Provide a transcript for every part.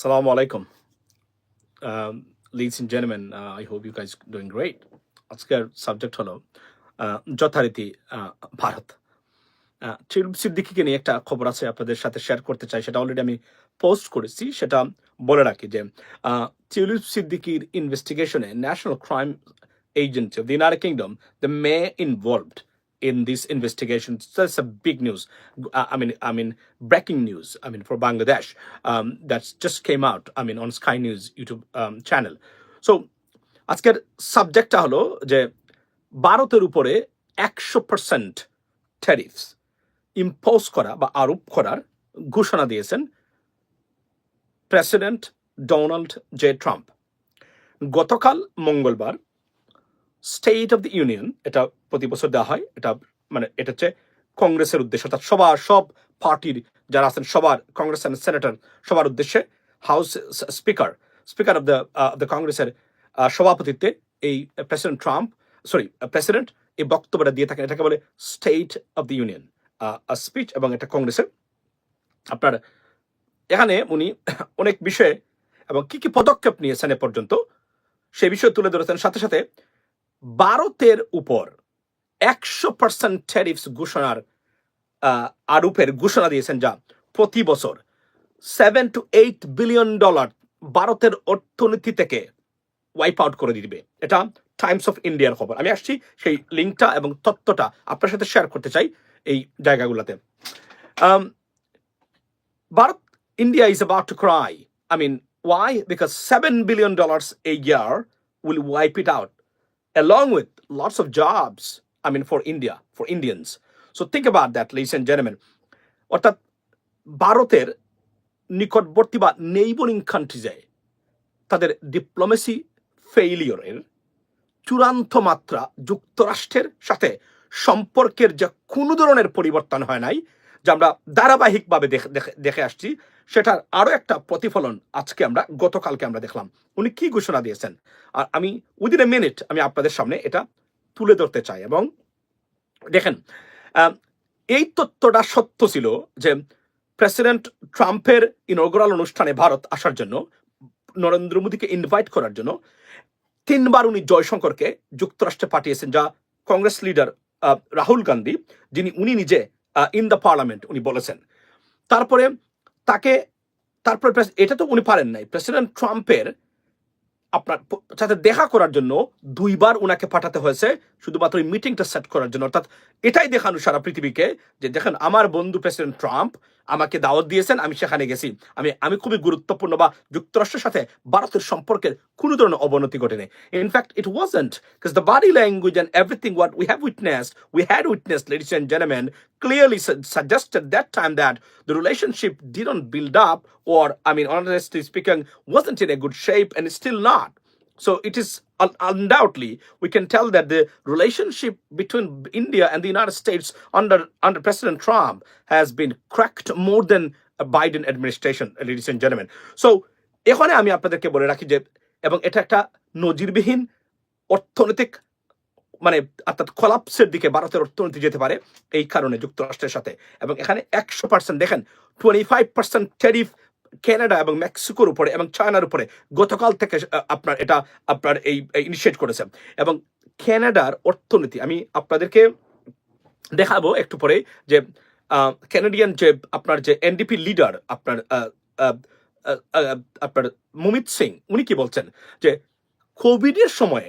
Assalamu alaikum. Um, ladies and gentlemen, uh, I hope you guys doing great. আজকের subject হলো আহ, যথারীতি আহ, ভারত আহ, চিরুপ সিদ্দিকিকে নিয়ে একটা খবর আছে আপনাদের সাথে শেয়ার করতে চাই সেটা অলরেডি আমি পোস্ট করেছি সেটা বলে রাখি যে চিরুপ সিদ্দিকির ইনভেস্টিগেশনে National Crime Agency of the United Kingdom the may involved in this investigation. So that's a big news. Uh, I mean, I mean, breaking news. I mean, for Bangladesh, um, that's just came out. I mean, on Sky News YouTube um, channel. So আজকের সাবজেক্টটা হলো যে ভারতের উপরে একশো percent tariffs impose করা বা আরোপ করার ঘোষণা দিয়েছেন প্রেসিডেন্ট ডোনাল্ড জে ট্রাম্প গতকাল মঙ্গলবার স্টেট অফ দ্য ইউনিয়ন এটা প্রতি বছর দেওয়া হয়, এটা মানে এটা হচ্ছে কংগ্রেসের উদ্দেশ্য, অর্থাৎ সবার, সব পার্টির যারা আছেন, সবার কংগ্রেস সেনেটর সবার উদ্দেশ্যে house speaker speaker of the the কংগ্রেসের সভাপতিত্বে এই প্রেসিডেন্ট ট্রাম্প সরি প্রেসিডেন্ট এই বক্তব্যটা দিয়ে থাকেন, এটাকে বলে State of the Union speech এবং এটা কংগ্রেসের। আপনার এখানে উনি অনেক বিষয়ে এবং কি কি পদক্ষেপ নিয়েছেন এ পর্যন্ত, সে বিষয়ে তুলে ধরেছেন। সাথে সাথে ভারতের উপর একশো পার্সেন্ট ট্যারিফস ঘোষণার আরোপের ঘোষণা দিয়েছেন যা প্রতি বছর seven to eight billion dollar ভারতের অর্থনীতি থেকে ওয়াইপ আউট করে দিবে এটা টাইমস অফ ইন্ডিয়ার খবর আমি আসছি সেই লিঙ্কটা এবং তথ্যটা আপনার সাথে শেয়ার করতে চাই এই জায়গাগুলোতে Bharat, India is about to cry. I mean, why? Because $7 billion a year will wipe it out, along with lots of jobs, I mean, for India, for Indians. So think about that, ladies and gentlemen. অর্থাৎ ভারতের নিকটবর্তী বা neighbouring কান্ট্রিজে তাদের diplomacy ফেইলিয়রের চূড়ান্ত মাত্রা যুক্তরাষ্ট্রের সাথে সম্পর্কের যে কোনো ধরনের পরিবর্তন হয় নাই যা আমরা ধারাবাহিকভাবে দেখে- দেখে আসছি সেটার আরও একটা প্রতিফলন আজকে আমরা, গতকালকে আমরা দেখলাম। উনি কি ঘোষণা দিয়েছেন? আর আমি উইদিন এ মিনিট আমি আপনাদের সামনে এটা তুলে ধরতে চাই এবং দেখেন এই তথ্যটা সত্য ছিল যে প্রেসিডেন্ট ট্রাম্পের ইনগ্রাল অনুষ্ঠানে ভারত আসার জন্য, নরেন্দ্র মোদীকে ইনভাইট করার জন্য তিনবার উনি জয়শঙ্করকে যুক্তরাষ্ট্রে পাঠিয়েছেন, যা কংগ্রেস লিডার রাহুল গান্ধী, যিনি উনি নিজে ইন দ্য পার্লামেন্ট উনি বলেছেন। তারপরে তাকে তারপর এটা তো উনি পারেন নাই। প্রেসিডেন্ট ট্রাম্পের আপনার সাথে দেখা করার জন্য দুইবার ওনাকে পাঠাতে হয়েছে, শুধুমাত্র ওই মিটিংটা সেট করার জন্য। অর্থাৎ এটাই দেখানো সারা পৃথিবীকে যে দেখেন, আমার বন্ধু প্রেসিডেন্ট ট্রাম্প আমাকে দাওয়াত দিয়েছেন, আমি সেখানে গেছি। আমি আমি খুবই গুরুত্বপূর্ণ বা যুক্তরাষ্ট্রের সাথে ভারতের সম্পর্কের কোনো ধরনের অবনতি ঘটেনি। In fact it wasn't because the body language and everything what we have witness we had witness ladies and জেনেম্যান clearly suggested that time that the relationship did build up or I mean honestly speaking wasn't in a good shape and still না so it is un- undoubtedly we can tell that the relationship between India and the United States under under President Trump has been cracked more than a Biden administration, ladies and gentlemen. So এখানে আমি আপনাদেরকে বলে রাখি যে এবং এটা একটা নজিরবিহীন অর্থনৈতিক মানে অর্থাৎ কলাপসের দিকে ভারতের অর্থনীতি যেতে পারে এই কারণে যুক্তরাষ্ট্রের সাথে এবং এখানে একশো পার্সেন্ট দেখেন twenty five percent tariff Canada এবং মেক্সিকোর উপরে এবং চায়নার উপরে গতকাল থেকে আপনার এটা আপনার এই ইনিশিয়েট করেছে। এবং কানাডার অর্থনীতি, আমি আপনাদেরকে দেখাবো একটু পরে যে ক্যানাডিয়ান যে আপনার যে এনডিপি লিডার আপনার আপনার মুমিত সিং, উনি কি বলছেন? যে কোভিডের সময়ে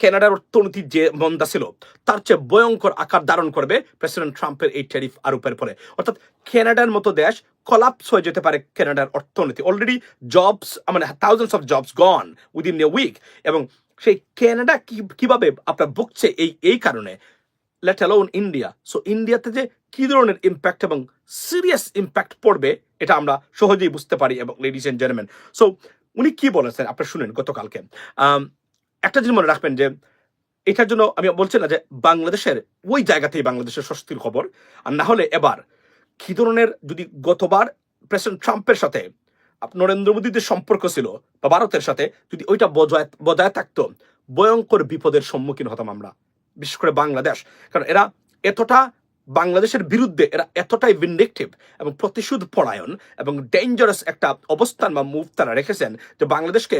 কানাডার অর্থনীতি যে মন্দা ছিল, তার চেয়ে ভয়ঙ্কর আকার ধারণ করবে প্রেসিডেন্ট ট্রাম্পের এই ট্যারিফ আরোপের পরে অর্থাৎ কানাডার মতো দেশ কলাপস হয়ে যেতে পারে কানাডার অর্থনীতি। অলরেডি জবস মানে thousands of jobs gone within a week এবং সেই কানাডা কি, কীভাবে আপনার ভুগছে এই এই কারণে? লেট অ্যালোন ইন্ডিয়া সো ইন্ডিয়াতে যে কি ধরনের ইম্প্যাক্ট এবং সিরিয়াস ইম্প্যাক্ট পড়বে, এটা আমরা সহজেই বুঝতে পারি এবং লেডিস এন্ড জেন্টলম্যান সো উনি কি বলেছেন? আপনারা শুনেন গতকালকে। একটা জিনিস মনে রাখবেন যে, এটার জন্য আমি বলছি না যে বাংলাদেশের, ওই জায়গাতেই বাংলাদেশের স্বস্তির খবর। আর না হলে এবার কি ধরনের যদি গতবার প্রেসিডেন্ট ট্রাম্পের সাথে নরেন্দ্র মোদীর যে সম্পর্ক ছিল বা ভারতের সাথে, যদি ওইটা বজায় বজায় থাকতো, ভয়ঙ্কর বিপদের সম্মুখীন হতাম আমরা, বিশেষ করে বাংলাদেশ। কারণ এরা এতটা বাংলাদেশের বিরুদ্ধে, এরা এতটাই ভিন্ডিকটিভ এবং প্রতিশোধ পরায়ণ এবং ডেঞ্জারাস একটা অবস্থান বা মুভ তারা রেখেছেন যে বাংলাদেশকে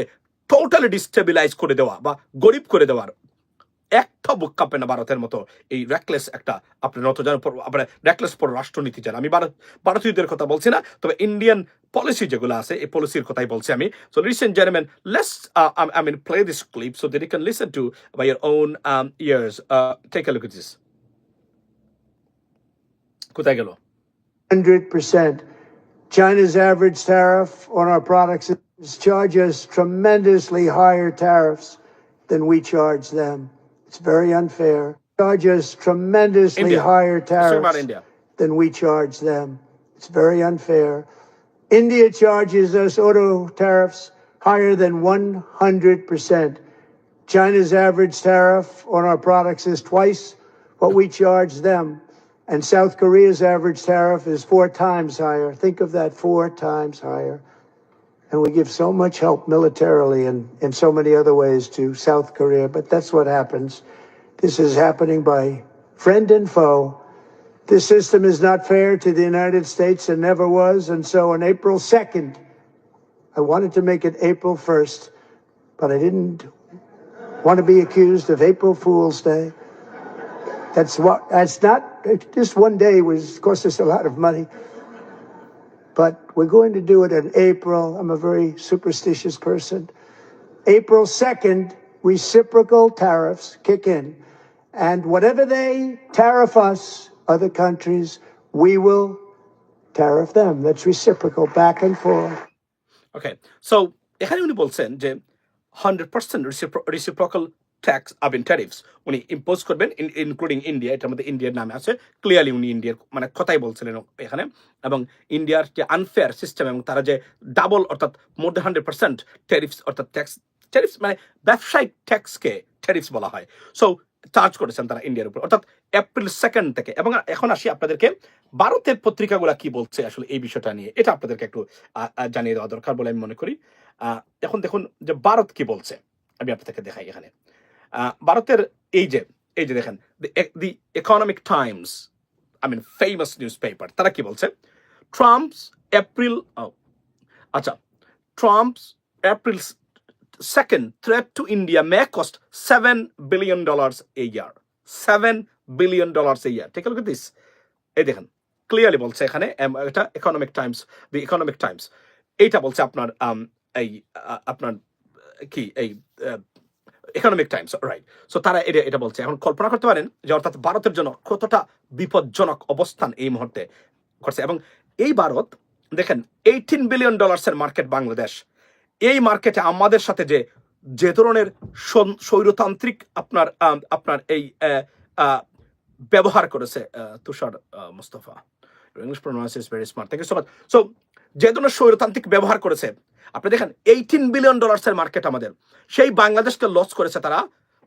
টোটালি ডিস্টেবিলাইজ করে দেওয়া বা গরিব করে দেওয়ার একটা বুক কাঁপে না ভারতের মতো এই র্যাকলেস একটা আপনার নতজন আপনার র্যাকলেস পর রাষ্ট্রনীতি যারা। আমি ভারত ভারতীয়দের কথা বলছি না, তবে ইন্ডিয়ান পলিসি যেগুলো আছে, এই পলিসির কথাই বলছি আমি। So recent gentleman let's I mean play this clip so that you can listen to by your own ears take a look this কোথায় গেল? 100%. China's average tariff on our products charge us tremendously higher tariffs than we charge them. It's very unfair. Charge us tremendously India. higher tariffs India. than we charge them. It's very unfair. India charges us auto tariffs higher than 100%. China's average tariff on our products is twice what we charge them. And South Korea's average tariff is four times higher. Think of that, four times higher. And we give so much help militarily and in so many other ways to South Korea, but that's what happens. This is happening by friend and foe. This system is not fair to the United States and never was. And so on April 2nd, I wanted to make it April 1st, but I didn't want to be accused of April Fool's Day. That's what, that's not, just one day was, cost us a lot of money But we're going to do it in April. I'm a very superstitious person. April 2nd, reciprocal tariffs kick in. And whatever they tariff us, other countries, we will tariff them. That's reciprocal, back and forth. Okay so এখানে উনি বলছেন যে hundred percent রিসিপ্রকাল tax আবিন tariffs উনি impose করবেন including India এটার মধ্যে ইন্ডিয়ার নামে আছে। ক্লিয়ারলি উনি ইন্ডিয়ার মানে কথাই বলছিলেন এখানে। এবং ইন্ডিয়ার যে আনফেয়ার সিস্টেম এবং তারা যে ডাবল অর্থাৎ more than hundred percent tariffs অর্থাৎ ট্যাক্স ট্যারিফস মানে ব্যবসায়িক ট্যাক্সকে ট্যারিফস বলা হয়। সো চার্জ করেছেন তারা ইন্ডিয়ার উপর। অর্থাৎ এপ্রিল সেকেন্ড থেকে, এবং এখন আসি আপনাদেরকে ভারতের পত্রিকাগুলা কি বলছে আসলে এই বিষয়টা নিয়ে। এটা আপনাদেরকে একটু জানিয়ে দেওয়া দরকার বলে আমি মনে করি। এখন দেখুন যে ভারত কি বলছে। আমি আপনাদেরকে দেখাই এখানে। ভারতের এই যে এই যে দেখেন the Economic Times I mean famous news paper তারা কি বলছে ট্রাম্পস এপ্রিল আচ্ছা Trump's April to India may cost seven billion dollars a year. Seven billion dollars a year. Take a look at this. এই দেখেন clearly বলছে এখানে এটা Economic Times the Economic Times এইটা বলছে আপনার এই আপনার, কি, এই ইকোনমিক টাইমস রাইট সো তারা এটা এটা বলছে। এখন কল্পনা করতে পারেন যে অর্থাৎ ভারতের জন্য কতটা বিপজ্জনক অবস্থান এই মুহূর্তে করছে এবং এই ভারত, দেখেন এইটিন বিলিয়ন ডলার্সের মার্কেট বাংলাদেশ। এই মার্কেটে আমাদের সাথে যে যে ধরনের স্বৈরতান্ত্রিক আপনার আপনার এই ব্যবহার করেছে Tushar Mustafa. English pronounce is very smart thank you so much so যে ধরনের স্বৈরতান্ত্রিক ব্যবহার করেছে। আপনি দেখেন এইটিন বিলিয়ন ডলার্সের মার্কেট আমাদের। সেই বাংলাদেশকে লস করেছে তারা।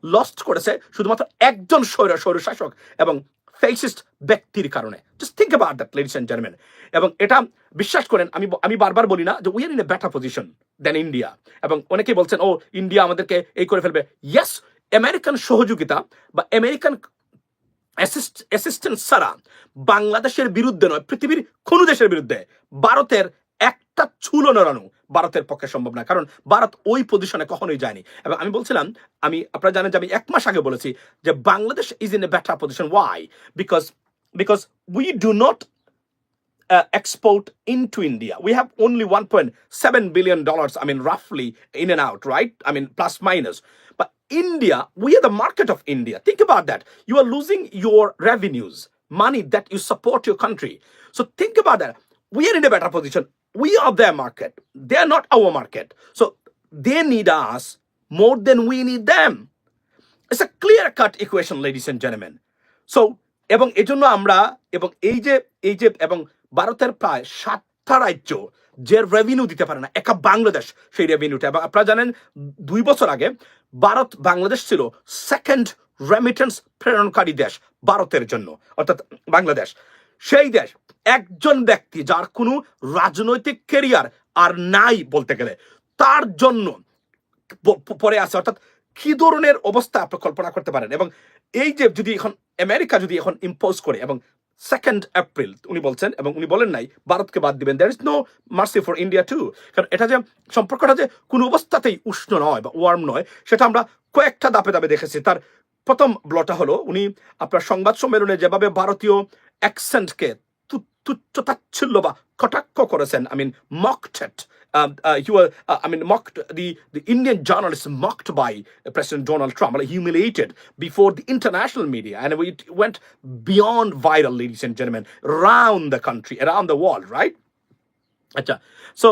লস্ট করেছে শুধুমাত্র একজন স্বৈর, স্বৈরশাসক এবং ফেসিস্ট ব্যক্তির কারণে। Just think about that ladies and এবং এটা বিশ্বাস করেন, আমি আমি বারবার বলি না যে we are in a better position than India এবং অনেকেই বলছেন, ও ইন্ডিয়া আমাদেরকে এই করে ফেলবে। ইয়েস আমেরিকান সহযোগিতা বা আমেরিকান অ্যাসিস্ট্যান্স ছাড়া বাংলাদেশের বিরুদ্ধে নয় পৃথিবীর কোন দেশের বিরুদ্ধে ভারতের একটা চুলো নড়ানো ভারতের পক্ষে সম্ভব না কারণ ভারত ওই পজিশনে কখনোই যায়নি এবং আমি বলছিলাম আমি আপনারা জানেন যে আমি এক মাস আগে বলেছি যে Bangladesh is in a better position why because because we do not uh, export into India. We have only 1.7 billion dollars. I mean, roughly in and out, right? I mean, plus minus. India, we are the market of India. Think about that. You are losing your revenues, money that you support your country. So think about that. We are in a better position. We are their market. They are not our market. So they need us more than we need them. It's a clear cut equation, ladies and gentlemen. So এবং এজন্য আমরা এবং এই যে এই যে এবং ভারতের প্রায় সাতটা রাজ্য যে রেভিনিউ দিতে পারে না একা বাংলাদেশ সেই রেভিনিউটা এবং আপনারা জানেন দুই বছর আগে ভারত বাংলাদেশ ছিল সেকেন্ড রেমিটেন্স প্রেরণকারী দেশ ভারতের জন্য, অর্থাৎ বাংলাদেশ। সেই দেশ একজন ব্যক্তি যার কোনো রাজনৈতিক কেরিয়ার আর নাই বলতে গেলে, তার জন্য পরে আছে, অর্থাৎ কি ধরনের অবস্থা আপনি কল্পনা করতে পারেন? এবং এই যে যদি এখন আমেরিকা যদি এখন ইম্পোজ করে এবং সেকেন্ড এপ্রিল উনি বলছেন, এবং উনি বলেন নাই, ভারতকে বাদ দিবেন। There is no mercy for India too কারণ এটা যে, সম্পর্কটা যে কোনো অবস্থাতেই উষ্ণ নয় বা ওয়ার্ম নয়, সেটা আমরা কয়েকটা দাপে দাপে দেখেছি। তার প্রথম ব্লটা হলো, উনি আপনার সংবাদ সম্মেলনে যেভাবে ভারতীয় অ্যাকসেন্টকে তুচ্ছ বা কটাক্ষ করেছেন I mean mocked um, uh, uh, I mean, mocked, the, the Indian journalists mocked by President Donald Trump, like humiliated before the international media. And it went beyond viral, ladies and gentlemen, around the country, around the world, right? আচ্ছা so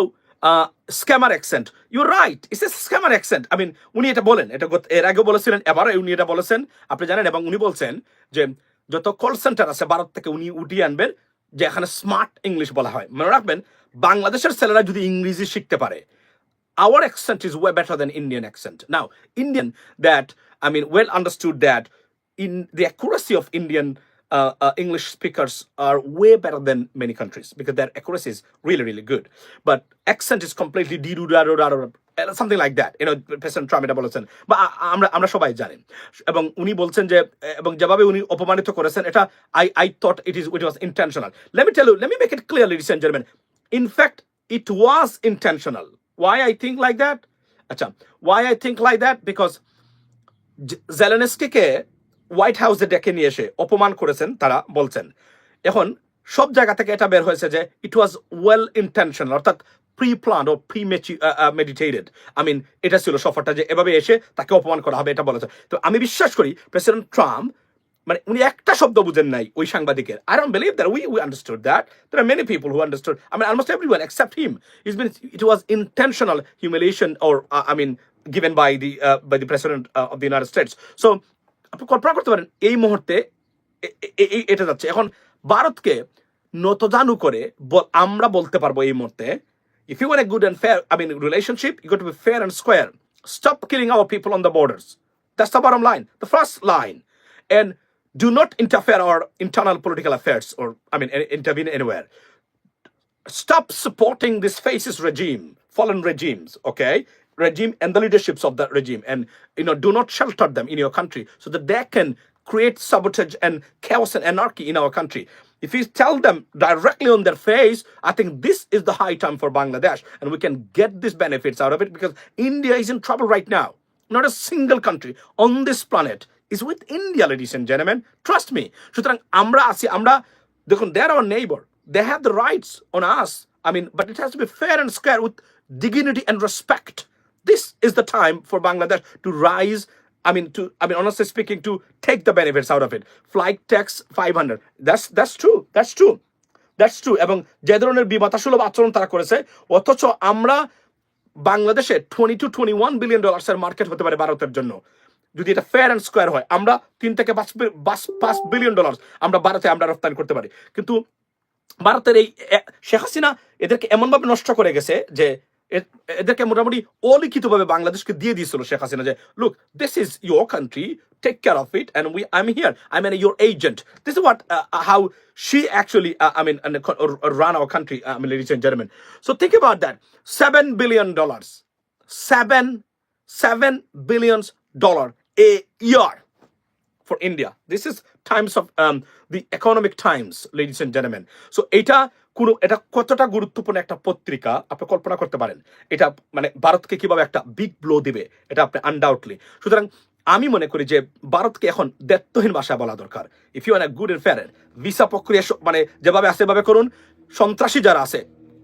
scammer accent you right is a scammer accent I mean উনি এটা বলেন এটা এর আগে বলেছিলেন এবারও উনি এটা বলেছেন আপনি জানেন এবং উনি বলছেন যে যত কল সেন্টার আছে ভারত থেকে উনি উঠিয়ে আনবেন যে এখানে স্মার্ট ইংলিশ বলা হয় মনে রাখবেন বাংলাদেশের ছেলেরা যদি ইংরেজি শিখতে পারে our accent is way better than Indian accent. Now, Indian that I mean, well understood that in the accuracy of Indian uh, uh, English speakers are way better than many countries because their accuracy is really, really good. But accent is completely dee like that know, President Trump এটা বলেছেন বা আমরা আমরা সবাই জানি এবং উনি বলছেন যে এবং যেভাবে উনি অপমানিত করেছেন এটা I I thought it is it was intentional let me tell you let me make it clear ladies and gentleman fact, it was intentional. Why I think like that? Acha, why I think like that? Because জেলেনস্কিকে white হাউসে ডেকে নিয়ে এসে অপমান করেছেন তারা বলছেন এখন সব জায়গা থেকে এটা বের হয়েছে যে ইট ওয়াজ ওয়েল ইন্টেনশনাল অর্থাৎ প্রি প্লান ও প্রি মেডিটেটেড আই মিন এটা ছিল সফরটা যে এভাবে এসে তাকে অপমান করা হবে এটা বলেছে। তো আমি বিশ্বাস করি প্রেসিডেন্ট ট্রাম্প মানে উনি একটা শব্দ বুঝেন নাই ওই সাংবাদিকের। I don't believe that we we understood that there are many people who understood I mean almost everyone except him is been it was intentional humiliation or I mean given by the by president uh, of the United States. So আপনি কল্পনা করতে পারেন এই মুহূর্তে এটা যাচ্ছে। এখন ভারতকে নতজানু করে আমরা বলতে পারব এই মুহূর্তে if you want a good and fair I mean relationship you got to be fair and square. Stop killing our people on the borders. That's the bottom line the first line. And do not interfere our internal political affairs or I mean intervene anywhere. Stop supporting this fascist regime, fallen regimes, okay? Regime and the leaderships of that regime, and you know, do not shelter them in your country so that they can create sabotage and chaos and anarchy in our country. If you tell them directly on their face, I think this is the high time for Bangladesh, and we can get these benefits out of it because India is in trouble right now. Not a single country on this planet is with India, ladies and gentlemen. Trust me. সুতরাং আমরা আছি আমরা দেখুন they are our neighbor. They have the rights on us. I mean, but it has to be fair and square with dignity and respect. This is the time for Bangladesh to rise. I mean, to I mean, honestly speaking, to take the benefits out of it. Flight tax 500. That's that's true. That's true. That's true এবং যে ধরনের বিমাতাসুলভ আচরণ তারা করেছে অথচ আমরা বাংলাদেশে twenty two twenty one billion ডলার্সের market হতে পারে ভারতের জন্য যদি এটা ফেয়ার অ্যান্ড স্কোয়ার হয় আমরা তিন থেকে পাঁচ পাঁচ- বিলিয়ন ডলার আমরা ভারতে আমরা রপ্তানি করতে পারি কিন্তু ভারতের এই শেখ হাসিনা এদেরকে এমনভাবে নষ্ট করে গেছে যে এদেরকে মোটামুটি অলিখিতভাবে বাংলাদেশকে দিয়ে দিয়েছিল শেখ হাসিনা যে look this is your country take care of it and we I am here I mean your agent this is what how she actually, uh, I mean, and, uh, or- or run our country, uh, I mean, ladies and gentlemen. So think about that: seven billion dollars, seven, seven billions dollar a year for India. This is times of um, the economic times, ladies and gentlemen. So এটা কোনো, এটা কতটা গুরুত্বপূর্ণ একটা পত্রিকা, আপনি কল্পনা করতে পারেন। এটা মানে ভারতকে কীভাবে একটা বিগ ব্লো দিবে, এটা আপনি আনডাউটলি সুতরাং আমি মনে করি যে ভারতকে এখন দায়িত্বহীন ভাষায় বলা দরকার। If you are good and fair visa প্রক্রিয়া মানে যেভাবে আছে সেভাবে করুন। সন্ত্রাসী যারা আছে,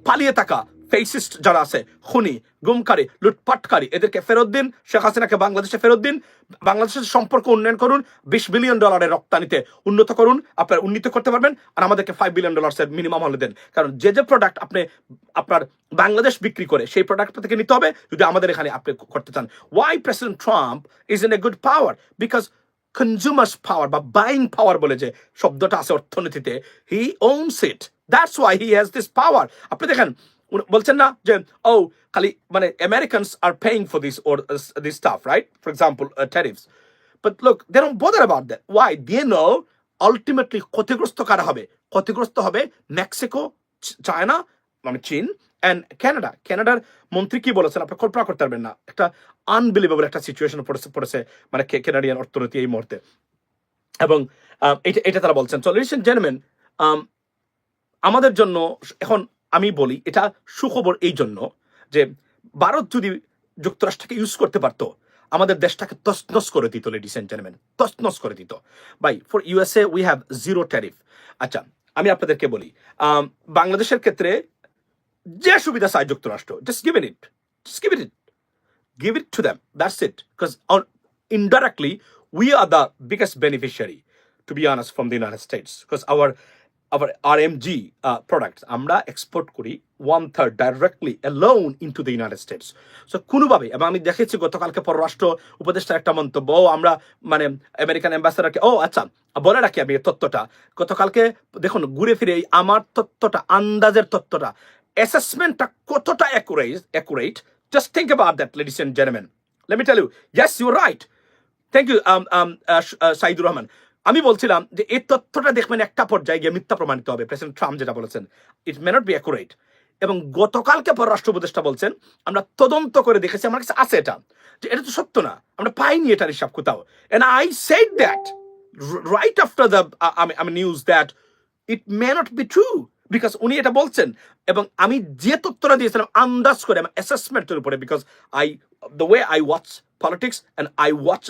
পালিয়ে থাকা। ফেসিস্ট যারা আছে, খুনি, গুমকারী, লুটপাটকারী, এদেরকে ফেরত দিন, শেখ হাসিনাকে বাংলাদেশে ফেরত দিন, বাংলাদেশের সম্পর্ক উন্নয়ন করুন, বিশ বিলিয়ন ডলারের রপ্তানিতে উন্নত করুন, আপনার উন্নীত করতে পারবেন, আর আমাদেরকে ফাইভ বিলিয়ন ডলার্সের মিনিমাম হলে দেন। কারণ যে যে প্রোডাক্ট আপনি, আপনার বাংলাদেশ বিক্রি করে, সেই প্রোডাক্টটা থেকে নিতে হবে, যদি আমাদের এখানে আপনি করতে চান। Why President Trump is in a good power because consumers power বা বাইং পাওয়ার বলে যে শব্দটা আছে অর্থনীতিতে he owns it that's why he has this power আপনি দেখেন বলছেন না যে ও খালি মানে Americans are paying for this or this stuff right for example tariffs but look they don't bother about that why they know ultimately ক্ষতিগ্রস্ত কারা হবে? ক্ষতিগ্রস্ত হবে মেক্সিকো চায়না মানে চীন অ্যান্ড কানাডা কানাডার মন্ত্রী কি বলেছেন? আপনি কল্পনা করতে পারবেন না। একটা আনবিলিভেবল একটা সিচুয়েশন পড়েছে পড়েছে মানে কানাডিয়ান অর্থনীতি এই মুহূর্তে। এবং এটা এটা তারা বলছেন। জেন্টলম্যান আম, আমাদের জন্য এখন আমি বলি এটা সুখবর এই জন্য যে ভারত যদি যুক্তরাষ্ট্রকে ইউজ করতে পারতো আমাদের দেশটাকে তসনস করে দিত লেডিস এন্ড জেন্টলম্যান তসনস করে দিত by for USA we have zero tariff আচ্ছা আমি আপনাদেরকে বলি বাংলাদেশের ক্ষেত্রে যে সুবিধা চায় যুক্তরাষ্ট্র just given it just give it give it to them. That's it. Because indirectly, we are the biggest beneficiary, to be honest, from the United States. Because our our RMG uh, products, আমরা export করি one third directly alone into the United States so কোনোভাবে এবং আমি দেখেছি গতকালকে পররাষ্ট্র উপদেষ্টার একটা মন্তব্য ও আমরা মানে আমেরিকান অ্যাম্বাসাডারকে ও আচ্ছা বলে রাখি আমি এই তথ্যটা। গতকালকে দেখুন ঘুরে ফিরে আমার তথ্যটা আন্দাজের তথ্যটা অ্যাসেসমেন্টটা কতটা accurate accurate just think about that ladies and gentleman let tell you yes you right thank you Saidur Rahman আমি বলছিলাম যে এই তথ্যটা দেখবেন একটা পর্যায়ে গিয়ে মিথ্যা প্রমাণিত হবে। প্রেসিডেন্ট ট্রাম্প যেটা বলেছেন it may not be accurate এবং গতকালকে পররাষ্ট্র উপদেষ্টা বলছেন, আমরা তদন্ত করে দেখেছি, আমার কাছে আছে এটা। যে এটা তো সত্য না, আমরা পাইনি এটার হিসাব কোথাও। And I said that right after the আমি news that it may not be true because উনি এটা বলছেন। এবং আমি যে তথ্যটা দিয়েছিলাম, আন্দাজ করে, আমার অ্যাসেসমেন্টের উপরে because I the way I watch Politics and I watch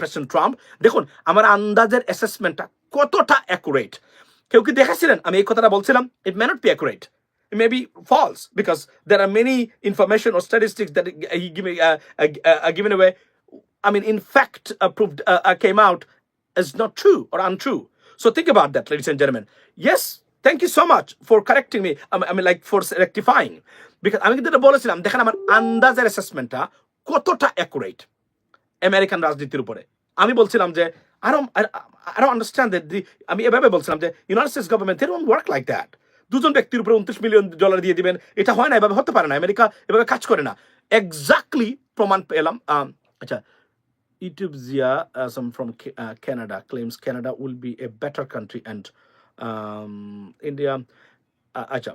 president Trump দেখুন আমার আন্দাজের অ্যাসেসমেন্টটা কতটা অ্যাকুরেট কেউ কি দেখেছিলেন আমি এই কথাটা বলছিলাম it may not be accurate It may be false because there are many information or statistics that he give, uh, uh, uh, given away. I mean, in fact, uh, proved uh, uh, came out as not true or untrue. So think about that, ladies and gentlemen. Yes, thank you so much for correcting me. I mean, I mean like for rectifying. Because আমি কিন্তু এটা বলেছিলাম দেখেন আমার আন্দাজের অ্যাসেসমেন্টটা কতটা accurate American রাজনীতির উপরে? আমি বলছিলাম যে, I don't understand আমি এভাবে বলছিলাম যে United States government don't work like that. দুজন ব্যক্তির উপরে উনত্রিশ মিলিয়ন ডলার দিয়ে দিবেন, এটা হয় না, এভাবে হতে পারে না আমেরিকা এভাবে কাজ করে না। এক্স্যাক্টলি প্রমাণ পেলাম আচ্ছা YouTube Zia some from Canada claims Canada will be a better country and India আচ্ছা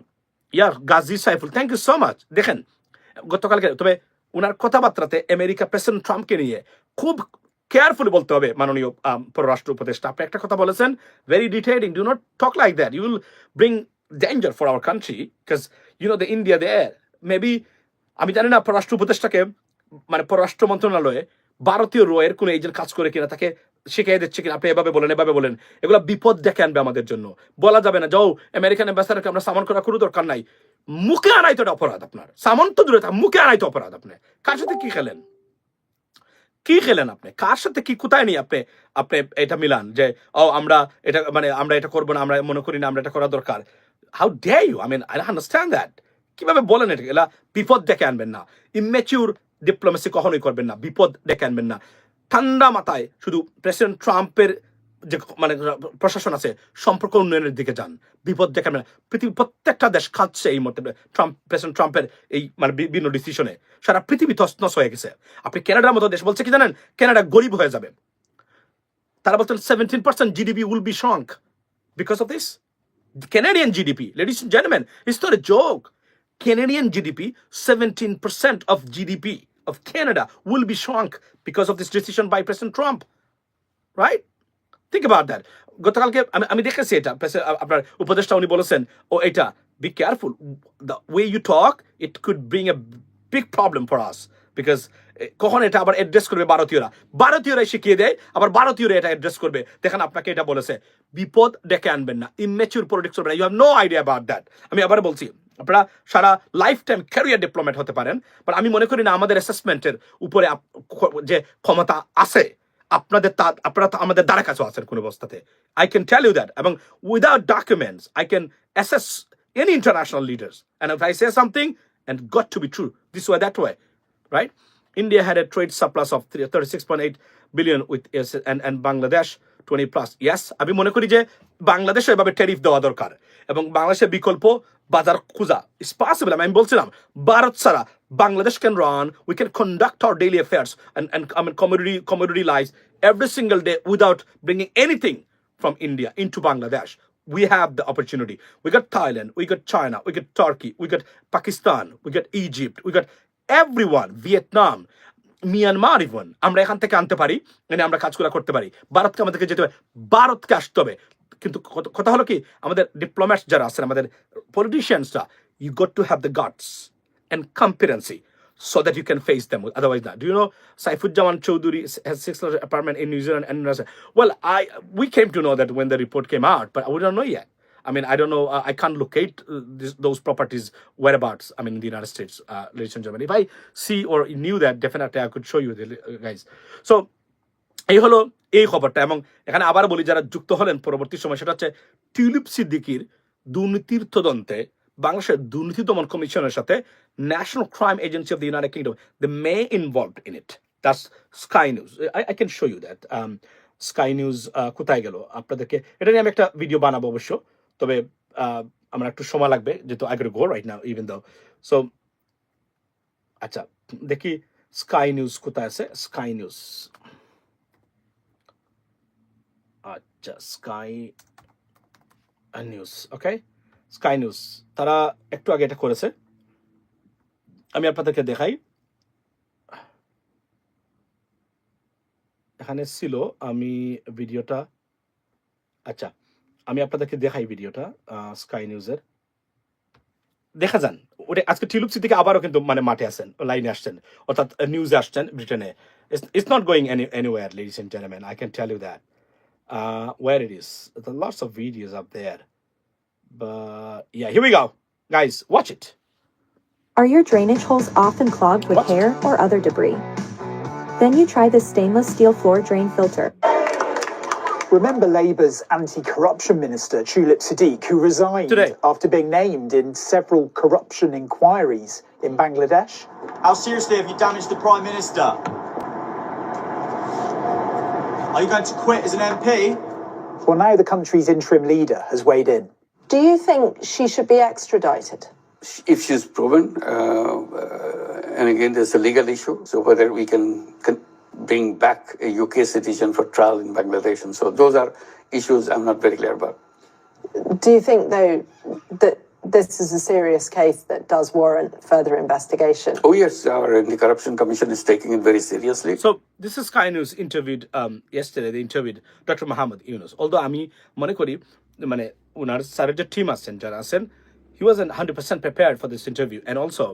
ইয়ার Gazi Saiful thank you so much দেখেন, গতকালকে, তবে ওনার কথাবার্তাতে আমেরিকা প্রেসিডেন্ট ট্রাম্পকে নিয়ে খুব কেয়ারফুলি বলতে হবে মাননীয় পররাষ্ট্র উপদেষ্টা। আপনি একটা কথা বলেছেন very detailing do not talk like that you will bring danger for our country because you know the India they maybe আমি জানি না, পররাষ্ট্র উপদেষ্টাকে মানে পররাষ্ট্র মন্ত্রণালয়ে ভারতীয় রয়ের কোনো এজেন্ট কাজ করে কিনা, তাকে শিখিয়ে দিচ্ছে কিনা, আপনি এভাবে বলেন এভাবে বলেন। এগুলো বিপদ ডেকে আনবে আমাদের জন্য। বলা যাবে না, যাও আমেরিকান অ্যাম্বাসাডারকে আমরা সামন করা কোনো দরকার নাই। মুখে আনাই তো এটা অপরাধ আপনার। সামন তো দূরে থাক, মুখে আনাই তো অপরাধ আপনি। কার সাথে কি খেলেন? কি খেলেন আপনি? কার সাথে কি, কোথায় নিয়ে আপনি আপনি এটা মিলান, যে, ও, আমরা এটা মানে আমরা এটা করব না, আমরা মনে করি না, আমরা এটা করা দরকার। How dare you I mean I understand that কীভাবে বলেন এটা? এলা বিপদ ডেকে আনবেন না। ইমেচিউর ডিপ্লোমেসি কখনোই করবেন না বিপদ ডেকে আনবেন না। ঠান্ডা মাথায় শুধু প্রেসিডেন্ট ট্রাম্পের যে মানে প্রশাসন আছে সম্পর্ক উন্নয়নের দিকে যান বিপদ আনবেন পৃথিবীর প্রত্যেকটা দেশ খাচ্ছে এই মুহূর্তে ট্রাম্প প্রেসিডেন্ট ট্রাম্পের এই মানে বিভিন্ন ডিসিশনে সারা পৃথিবী তসনস হয়ে গেছে। আপনি কানাডার মতো দেশ বলছে কি জানেন? কানাডা গরিব হয়ে যাবে। তারা বলছেন seventeen percent GDP will be of this. The Canadian GDP, ladies and gentlemen, it's not a joke. Canadian GDP, 17% of GDP of Canada will be shrunk because of this decision by President Trump. Right? Think about that. গতকালকে আমি আমি দেখেছি এটা। প্রেসে- আ- আপনার উপদেষ্টা উনি বলেছেন, ও, এটা be careful the way you talk it could bring a big problem for us because কখন এটা আবার অ্যাড্রেস করবে ভারতীয়রা? ভারতীয়রাই শিখিয়ে দেয়, আবার ভারতীয়রা এটা অ্যাড্রেস করবে। দেখেন, আপনাকে এটা বলেছে, বিপদ ডেকে আনবেন না। ইমেচিউর পলিটিক্স করবেন না। You have no idea about that আমি আবার বলছি আপনারা সারা লাইফ টাইম ক্যারিয়ার ডিপ্লোমেট হতে পারেন বাট আমি মনে করি না আমাদের অ্যাসেসমেন্টের উপরে যে ক্ষমতা আছে আপনাদের তা আপনারা তো আমাদের দ্বারা কাছেও আছেন কোনো অবস্থাতে I can tell you that এবং without documents I can assess any international leaders and I say something and got to be true this way that way right? India had a trade surplus of 36.8 billion with yes, and, and Bangladesh 20 plus. Yes, আমি মনে করি যে বাংলাদেশে এভাবে tariff দেওয়া দরকার এবং বাংলাদেশের বিকল্প বাজার খোঁজা ইস পসিবল আমি বলছিলাম ভারত ছাড়া Bangladesh can run we can conduct our daily affairs and and I mean commodity commodity lives every single day without bringing anything from India into Bangladesh. We have the opportunity. We got Thailand, we got China, we got Turkey, we got Pakistan, we got Egypt, we got everyone, Vietnam, Myanmar even আমরা এখান থেকে আনতে পারি মানে আমরা কাজগুলো করতে পারি ভারতকে আমাদেরকে যেতে হবে ভারতকে আসতে হবে কিন্তু কত- কথা হলো কি আমাদের ডিপ্লোম্যাটস যারা আছেন আমাদের পলিটিশিয়ানসরা you got to have the guts and competency so that you can face them. Otherwise, not. Do you know Saifujaman Chaudhuri has six large apartment in New Zealand and Russia? Well, I we came to know that when the report came out, but we don't know yet. I mean, I don't know. Uh, I can't locate uh, this, those properties whereabouts. I mean, in the United States, uh, ladies and gentlemen. If I see or knew that, definitely I could show you the uh, guys. So এই হলো এই খবরটা। এবং এখানে আবার বলি যারা যুক্ত হলেন পরবর্তী সময় সেটা হচ্ছে টিউলিপ সিদ্দিকির দুর্নীতির তদন্তে বাংলাদেশের দুর্নীতি দমন কমিশনের সাথে National Crime Agency of the United Kingdom the may involved in it that's Sky News I can show you that Sky News uh, কোথায় গেল? আপনাদেরকে এটা নিয়ে আমি একটা ভিডিও বানাবো অবশ্য। তবে আহ, আমার একটু সময় লাগবে যেহেতু I go right now even though so আচ্ছা দেখি স্কাই নিউজ কোথায় আছে। স্কাই নিউজ আচ্ছা Sky News okay Sky News তারা একটু আগে এটা করেছে আমি আপনাদেরকে দেখাই এখানে ছিল আমি ভিডিওটা আচ্ছা আমি আপনাদেরকে দেখাই ভিডিওটা স্কাই নিউজের দেখা যান ওটা আজকে টিলুপসি থেকে আবারও কিন্তু মানে মাঠে আসেন লাইনে আসছেন অর্থাৎ নিউজে আসছেন ব্রিটেনে it's not going any anywhere ladies and gentleman I can tell you that uh, where it is. There are lots of videos up there. But yeah, here we go. Guys, watch it. Are your drainage holes often clogged with What? hair or other debris? Then you try this stainless steel floor drain filter. Remember Labour's anti corruption minister, Tulip Siddiq, who resigned Today. after being named in several corruption inquiries in Bangladesh? How seriously have you damaged the Prime Minister? Are you going to quit as an MP? Well, now the country's interim leader has weighed in. Do you think she should be extradited? if she's proven, uh, uh, and again, there's a legal issue, so whether we can, can bring back a UK citizen for trial in Bangladesh, and so those are issues I'm not very clear about. Do you think, though, that this is a serious case that does warrant further investigation? Oh yes, our anti-corruption commission is taking it very seriously. So this is Sky News interviewed um, yesterday. They interviewed Dr. Muhammad Yunus. Although আমি মনে করি মানে ওনার স্যারের যে team আছেন যারা আছেন he was hundred percent prepared for this interview and also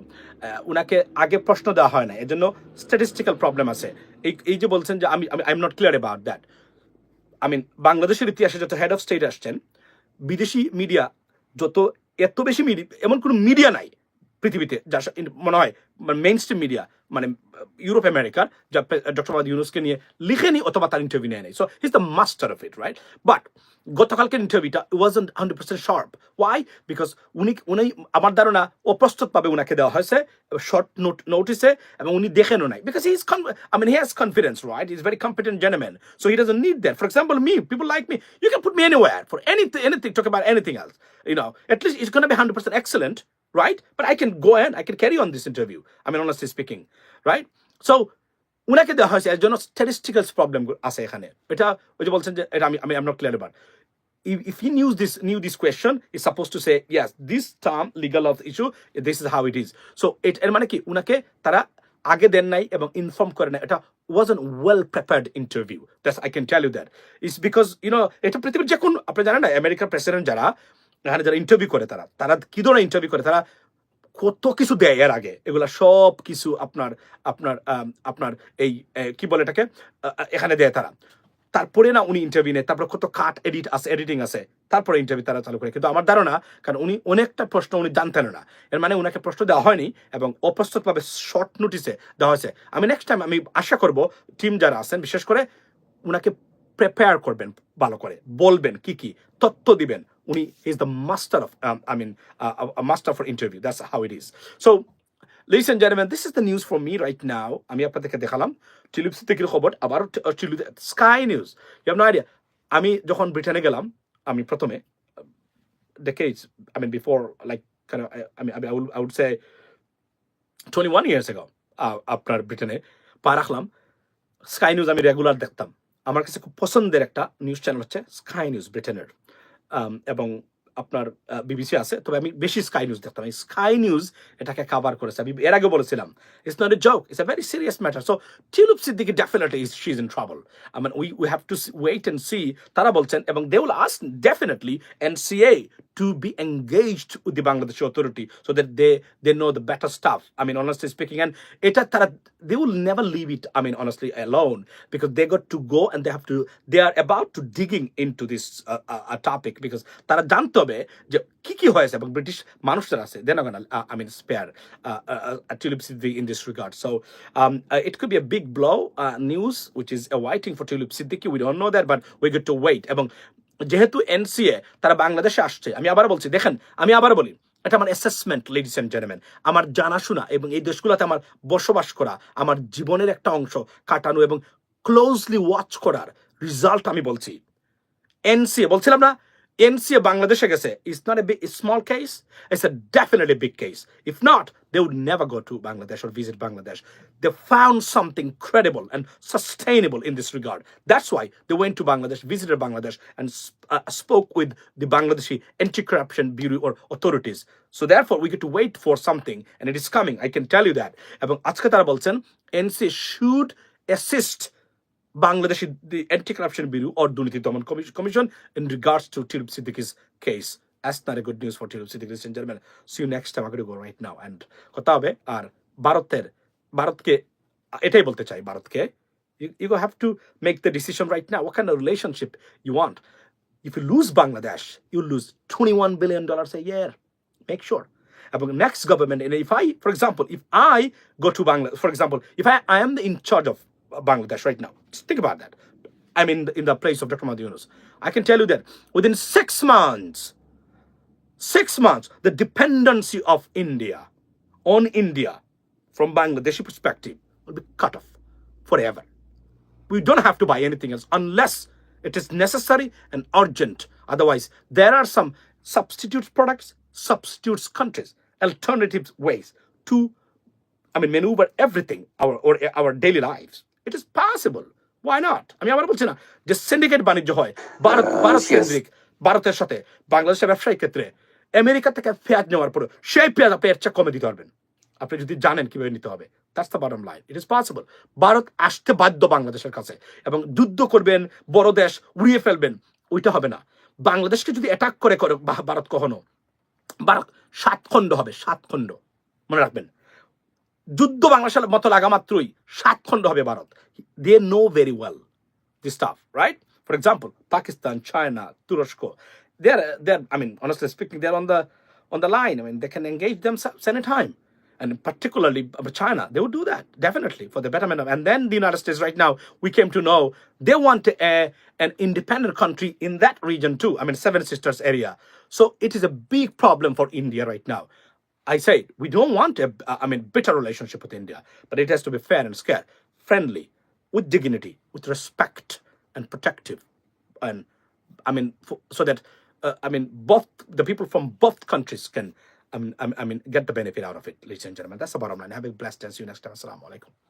ওনাকে আগে প্রশ্ন দেওয়া হয় না এজন্য স্ট্যাটিস্টিক্যাল প্রবলেম আছে এই এই যে বলছেন যে আমি I am not clear about that I mean বাংলাদেশের ইতিহাসে যত হেড অফ স্টেট আসছেন বিদেশি মিডিয়া যত এত বেশি মিডিয়া এমন কোনো মিডিয়া নাই। পৃথিবীতে যা মনে হয় মেইন স্ট্রিম মিডিয়া মানে ইউরোপ আমেরিকার যা ডক্টর মোহাম্মদ ইউনুসকে নিয়ে লিখেনি অথবা তার ইন্টারভিউ নেয় নাই। So his the master of it right but গতকালকের ইন্টারভিউটা wasn't hundred percent sharp why because উনি উনি আমার ধারণা অপ্রস্তুতভাবে উনাকে দেওয়া হয়েছে শর্ট নোট নোটিসে এবং উনি দেখেনও নাই। Because he is I mean he has confidence right is very competent gentleman so he doesn't need that for example me people like me you can put me anywhere for anything anything talk about anything else you know least it's going to be 100% excellent, right? But I can go ahead, I can carry on this interview. I mean, honestly speaking, right? So, উনাকে দেওয়া হয়েছে এর জন্য statistical problem আছে এখানে। এটা ওই যে বলছেন যে এটা আমি আমি এম নট ক্লিয়ার এবার if, if he knew this knew this question is supposed to say yes this term legal of the issue this is how it is. So it এর মানে কি? উনাকে তারা আগে দেন নাই এবং ইনফর্ম করে না এটা was an well prepared interview that's I can tell you that it's because you know এটা পৃথিবীর যে কোন আপনি জানেন না আমেরিকার প্রেসিডেন্ট যারা এখানে যারা ইন্টারভিউ করে তারা তারা কি ধরনের ইন্টারভিউ করে? তারা কত কিছু দেয় এর আগে? এগুলা সব কিছু আপনার আপনার আপনার এই কি বলে এটাকে? এখানে দেয় তারা। তারপরে না উনি ইন্টারভিউ নেয়, তারপর কত কাট এডিট আছে এডিটিং আছে, তারপরে ইন্টারভিউ তারা চালু করে। কিন্তু আমার ধারণা, কারণ উনি অনেকটা প্রশ্ন উনি জানতেন না। এর মানে উনাকে প্রশ্ন দেওয়া হয়নি এবং অপ্রস্তুতভাবে শর্ট নোটিসে দেওয়া হয়েছে। আমি নেক্সট টাইম আমি আশা করব টিম যারা আছেন, বিশেষ করে উনাকে প্রিপেয়ার করবেন ভালো করে, বলবেন কি কি, তথ্য দিবেন। উনি is the master of I mean master for interview that's how it is so Ladies and gentlemen, this is the news for me right now. আমি আপনাদেরকে দেখালাম টিলিপ সিদ্দিকির খবর আবার স্কাই নিউজ ইউ আইডিয়া আমি যখন ব্রিটেনে গেলাম আমি প্রথমে decades I mean before like kind of I, I mean I would, I would say 21 years আপনার ব্রিটেনে পা রাখলাম স্কাই নিউজ আমি রেগুলার দেখতাম। আমার কাছে খুব পছন্দের একটা নিউজ চ্যানেল হচ্ছে স্কাই নিউজ ব্রিটেনের। এবং আপনার বিবিসি আছে। তবে আমি বেশি স্কাই নিউজ দেখতাম। এই স্কাই নিউজ এটাকে কাভার করেছে। আমি এর আগে বলেছিলাম it's not a joke it's a very serious matter so Tulip Siddiq definitely is she is in travel I mean we we have to wait and see তারা বলছেন, এবং they will us definitely NCA to be engaged with the Bangladeshi authority so that they they know the better stuff. I mean, honestly speaking, and এটা তারা they will never leave it. I mean, honestly, alone because they got to go and they have to. They are about to digging into this uh, uh, uh, topic because তারা জানতে হবে যে কি কি হয়েছে এবং ব্রিটিশ মানুষরা আছে they're not gonna uh, I mean spare uh, uh, uh, Tulip Siddiqui in this regard. So um, uh, it could be a big blow uh, news which is awaiting for Tulip Siddiqui. We don't know that, but we get to wait. এবং যেহেতু NCA তারা বাংলাদেশে আসছে, আমি আবার বলছি, দেখেন, আমি আবার বলি, এটা আমার অ্যাসেসমেন্ট লেডিস অ্যান্ড জেন্টলম্যান আমার জানাশোনা এবং এই দেশগুলোতে আমার বসবাস করা, আমার জীবনের একটা অংশ কাটানো এবং ক্লোজলি ওয়াচ করার রিজাল্ট আমি বলছি। এনসিএ, বলছিলাম না? এনসিএ বাংলাদেশে গেছে it's not a small case it's a definitely big case if not they would never go to Bangladesh or visit Bangladesh. They found something credible and sustainable in this regard. That's why they went to Bangladesh, visited Bangladesh, and sp- uh, spoke with the Bangladeshi Anti-Corruption Bureau or authorities. So therefore, we get to wait for something, and it is coming. I can tell you that. এবং আজকে তারা বলছেন NC should assist Bangladeshi the Anti-Corruption Bureau or Duliti Daman Commission Commission in regards to Tilip Siddiqui's case. That's not a good news for Tilip Siddiqui, ladies and gentlemen. See you next time. I'm going to go right now. And কথা হবে আর ভারতের ভারতকে এটাই বলতে চাই ভারতকে you, you have to make the decision right now. What kind of relationship you want? If you lose Bangladesh, you lose 21 billion dollars a year. Make sure. About next government, and if I, for example, if I go to Bangladesh, for example, if I, I am in charge of Bangladesh right now, just think about that. In the, in the place of Dr. Mahdi Yunus. I can tell you that within six months, six months, the dependency of India on India from Bangladeshi perspective will be cut off forever. We don't have to buy anything else unless it is necessary and urgent. Otherwise, there are some substitute products, substitutes countries, alternative ways to, I mean, maneuver everything our or our daily lives. It is possible. Why not? আমি আবার বলছি না যে syndicate বাণিজ্য হয় ভারত ভারত কেন্দ্রিক ভারতের সাথে বাংলাদেশের ব্যবসায়িক ক্ষেত্রে আমেরিকা থেকে পেঁয়াজ নেওয়ার পরে সেই পেঁয়াজ আপনি এর চেয়ে কমে দিতে পারবেন। আপনি যদি জানেন কীভাবে নিতে হবে that's the bottom line it is possible Bharat আসতে বাধ্য বাংলাদেশের কাছে এবং যুদ্ধ করবেন বড় দেশ উড়িয়ে ফেলবেন ওইটা হবে না। বাংলাদেশকে যদি অ্যাটাক করে করে ভারত কখনো ভারত সাত খণ্ড হবে সাত খণ্ড। মনে রাখবেন। যুদ্ধ বাংলাদেশের মতো লাগা মাত্রই সাত খণ্ড হবে Bharat they know very well this stuff, right? For example, Pakistan, China, Turushko, they're they're I mean, honestly speaking, they're on the on the line. I mean, they can engage themselves anytime. And particularly uh, China, they would do that definitely for the betterment of. And then the United States, right now, we came to know they want a, an independent country in that region too. I mean, Seven Sisters area. So it is a big problem for India right now. I say we don't want a, I mean, bitter relationship with India, but it has to be fair and square, friendly, with dignity, with respect, and protective, and I mean, for, so that uh, I mean, both the people from both countries can, I mean, I mean, get the benefit out of it, ladies and gentlemen. That's the bottom line. Have a blessed day. See you next time. Assalamu alaikum.